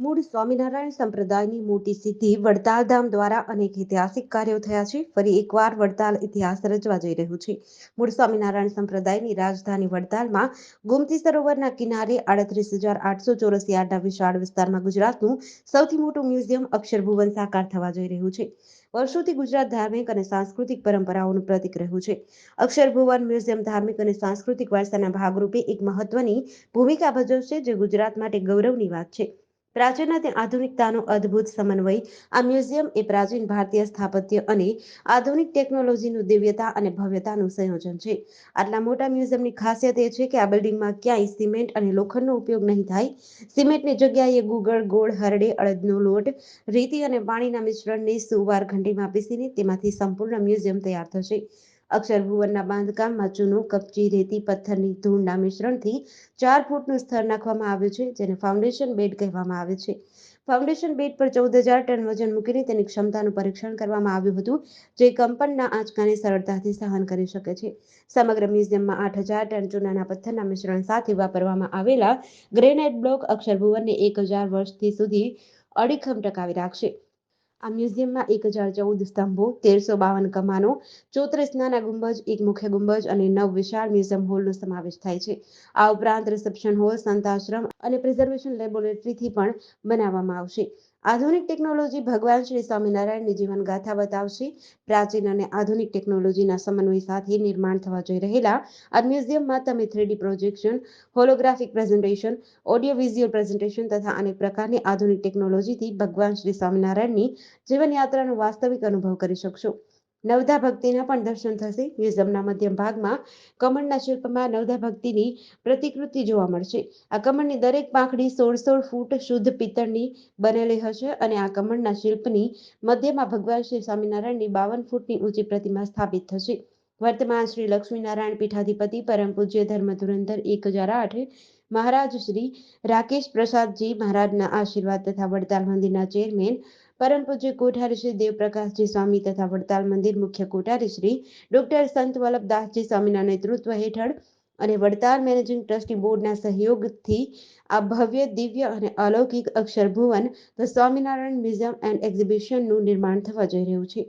મૂળ સ્વામિનારાયણ સંપ્રદાયની મોટી સિદ્ધિ વડતાલ ધામ દ્વારા અનેક ઐતિહાસિક કાર્યો થયા છે. ફરી એકવાર વડતાલ ઇતિહાસ રચવા જઈ રહ્યું છે. મૂળ સ્વામિનારાયણ સંપ્રદાયની રાજધાની વડતાલમાં ગોમતી સરોવરના કિનારે આડત્રીસ હજાર આઠસો ચોરસ યાર્ડના વિશાળ વિસ્તારમાં ગુજરાતનું સૌથી મોટું મ્યુઝિયમ અક્ષરભુવન સાકાર થવા જઈ રહ્યું છે. વર્ષોથી ગુજરાત ધાર્મિક અને સાંસ્કૃતિક પરંપરાઓનું પ્રતીક રહ્યું છે. અક્ષરભુવન મ્યુઝિયમ ધાર્મિક અને સાંસ્કૃતિક વારસાના ભાગરૂપે એક મહત્વની ભૂમિકા ભજવશે જે ગુજરાત માટે ગૌરવની વાત છે. પ્રાચીન અને આધુનિકતાનો અદ્ભુત સમન્વય. આ મ્યુઝિયમ એ પ્રાચીન ભારતીય સ્થાપત્ય અને આધુનિક ટેકનોલોજીનું દિવ્યતા અને ભવ્યતાનું સંયોજન છે. આટલા મોટા મ્યુઝિયમની ખાસિયત એ છે કે આ બિલ્ડિંગમાં ક્યાંય સિમેન્ટ અને લોખંડનો ઉપયોગ નહીં થાય. સિમેન્ટની જગ્યાએ ગુગળ, ગોળ, હરડે, અડદનો લોટ, રીતિ અને પાણીના મિશ્રણને સુવાર ઘંટીમાં પીસીને તેમાંથી સંપૂર્ણ મ્યુઝિયમ તૈયાર થશે. અક્ષરભુવનના બાંધકામમાં ચૂનો, કપચી, રેતી, પથ્થરની ધૂળના મિશ્રણથી ચાર ફૂટનું સ્તર નાખવામાં આવ્યું છે, જેને ફાઉન્ડેશન બેડ કહેવામાં આવે છે. ફાઉન્ડેશન બેડ પર ચૌદ હજાર ટન વજન મૂકીને તેની ક્ષમતાનું પરીક્ષણ કરવામાં આવ્યું હતું, જે કંપનના આંચકાને સરળતાથી સહન કરી શકે છે. સમગ્ર મ્યુઝિયમમાં આઠ હજાર ટન ચૂનાના પથ્થરના મિશ્રણ સાથે વાપરવામાં આવેલા ગ્રેનાઇટ બ્લોક અક્ષરભુવનને એક હજાર વર્ષથી સુધી અડીખમ ટકાવી રાખશે. આ મ્યુઝિયમમાં એક હજાર ચૌદ સ્તંભો, તેરસો બાવન કમાનો, ચોત્રીસ નાના ગુંબજ, એક મુખ્ય ગુંબજ અને નવ વિશાળ મ્યુઝિયમ હોલનો સમાવેશ થાય છે. આ ઉપરાંત રિસેપ્શન હોલ, સંતાશ્રમ અને પ્રિઝર્વેશન લેબોરેટરીથી પણ બનાવવામાં આવશે. આધુનિક ટેકનોલોજી ભગવાન શ્રી સ્વામિનારાયણની જીવન ગાથા બતાવશે. પ્રાચીન અને આધુનિક ટેકનોલોજીના સમન્વય સાથે નિર્માણ થવા જઈ રહેલા આ મ્યુઝિયમમાં તમે three D projection, holographic presentation, audio visual presentation તથા અનેક પ્રકારની આધુનિક ટેકનોલોજીથી ભગવાન શ્રી સ્વામિનારાયણની જીવનયાત્રાનો વાસ્તવિક અનુભવ કરી શકશો. નવધા ભક્તિના પણ દર્શન થશે. મ્યુઝિયમના મધ્યમ ભાગમાં કમળના શિલ્પમાં નવધા ભક્તિની પ્રતિકૃતિ જોવા મળશે. આ કમળની દરેક પાંખડી સોળ સોળ ફૂટ શુદ્ધ પિત્તળની બનેલી હશે અને આ કમળના શિલ્પની મધ્યમાં ભગવાન શ્રી સ્વામિનારાયણની બાવન ફૂટની ઊંચી પ્રતિમા સ્થાપિત થશે. વર્તમાન શ્રી લક્ષ્મીનારાયણ પીઠાધિપતિ પરમ પૂજ્ય ધર્મ ધુરંધર એક હજાર આઠ મહારાજ શ્રી રાકેશ પ્રસાદજી મહારાજના આશીર્વાદ તથા વડતાલ મંદિરના ચેરમેન પરમ પૂજ્ય કોઠારી શ્રી દેવપ્રકાશજી સ્વામી તથા વડતાલ મંદિર મુખ્ય કોઠારી શ્રી ડોક્ટર સંત વલ્લભદાસજી સ્વામીના નેતૃત્વ હેઠળ અને વડતાલ મેનેજિંગ ટ્રસ્ટી બોર્ડના સહયોગથી આ ભવ્ય, દિવ્ય અને અલૌકિક Aksharbhuvan the Swaminarayan museum and એક્ઝિબિશનનું નિર્માણ થવા જઈ રહ્યું છે.